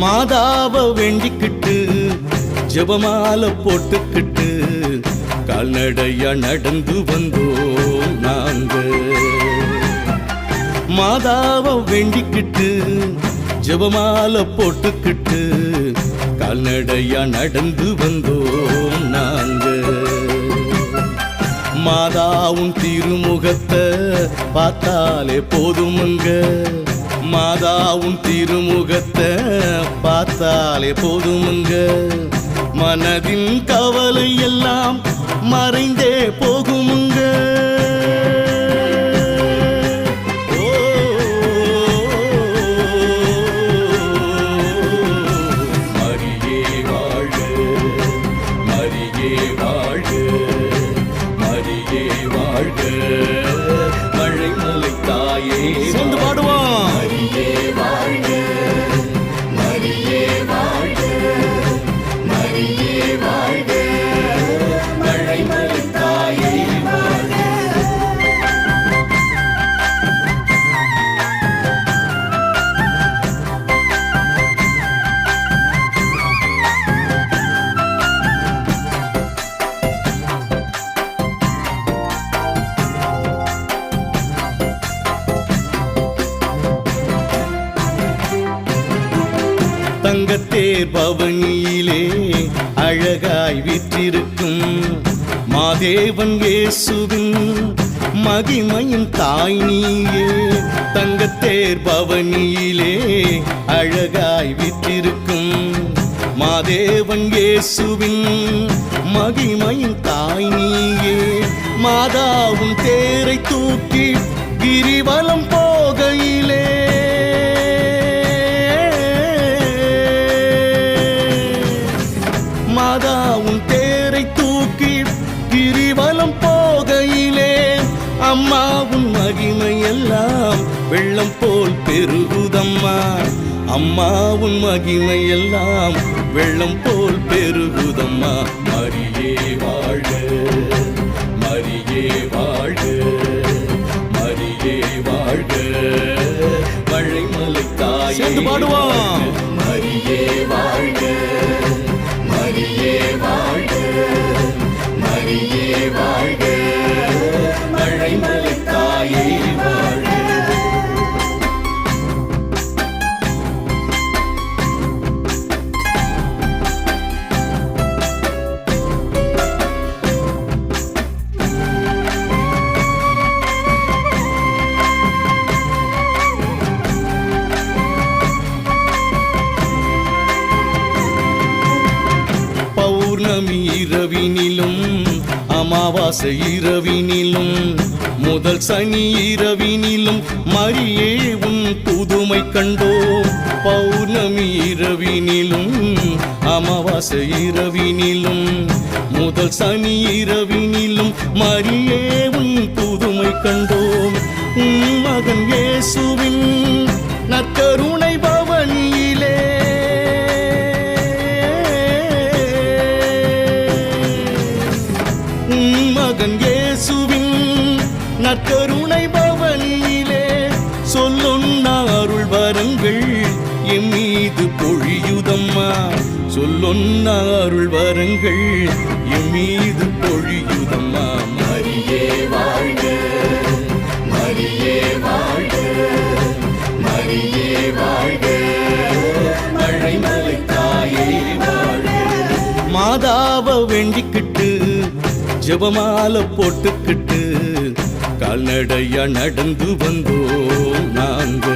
மாதாவ வேண்டிக்கிட்டு ஜபமால போட்டுக்கிட்டு கால்நடையா நடந்து வந்தோம் நாங்க. மாதாவ வேண்டிக்கிட்டு ஜபமால போட்டுக்கிட்டு கால்நடையா நடந்து வந்தோம் நாங்க. மாதாவும் திருமுகத்தை பார்த்தாலே போதுமுங்க. மாதாவும் திருமுகத்தை பார்த்தாலே போதுமுங்க. மனதின் கவலை எல்லாம் மறைந்தே போகுமுங்க. தங்கத்தேர் பவனியிலே அழகாய் விற்றிருக்கும் மாதேவன் இயேசுவின் மகிமையின் தாய் நீயே தங்கத்தேர் பவனியிலே அழகாய் விற்றிருக்கும் மாதேவன் இயேசுவின் மகிமையின் தாய் நீயே மாதாவும் தேரை தூக்கி கிரிவலம் போ மகிமை எல்லாம் வெள்ளம் போல் பெருகுதம்மா. அம்மா உன் மகிமை எல்லாம் வெள்ளம் போல் பெருகுதம்மா. மரியே வாழ மரியே வாழ பௌர்ணமி இரவினிலும் அமாவாசை இரவினிலும் முதல் சனி இரவினிலும் மரியே உன் புதுமை கண்டோம் பௌர்ணமி இரவினிலும் அமாவாசை இரவினிலும் முதல் சனி இரவினிலும் மரியே உன் புதுமை கண்டோம் உன் மகன் இயேசுவின் நற்கருணை பவனிலே சொல்லுன்னா அருள் வரங்கள் என் மீது பொழியுதம்மா. சொல்லொன்னா அருள் வரங்கள் என் மீது பொழியுதம்மா. மரியே வாழ்க மரியே வாழ்க மரியே வாழ்க. மழை மலை தாயே வாழ்க. மாதாவ வேண்டிக்கிட்டு ஜெபமால போட்டுக்கிட்டு கால்நடையா நடந்து வந்தோம் நாங்க?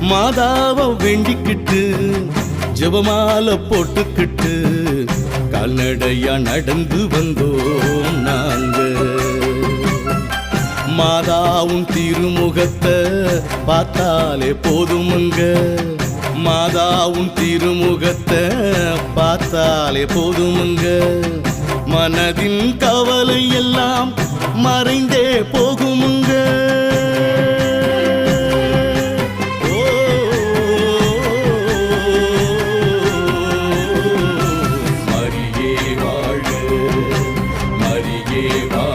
மாதாவ வேண்டிக்கிட்டு ஜெபமால போட்டுக்கிட்டு கால்நடையா நடந்து வந்தோம் நாங்க? மாதாவும் திருமுகத்தை பார்த்தாலே போதுமுங்க. மாதாவும் திருமுகத்தை பார்த்தாலே போதுமுங்க. மனதின் கவலை எல்லாம் மறைந்தே போகுமுங்க. ஓ, மரியே வாழ்க மரியே வாழ்க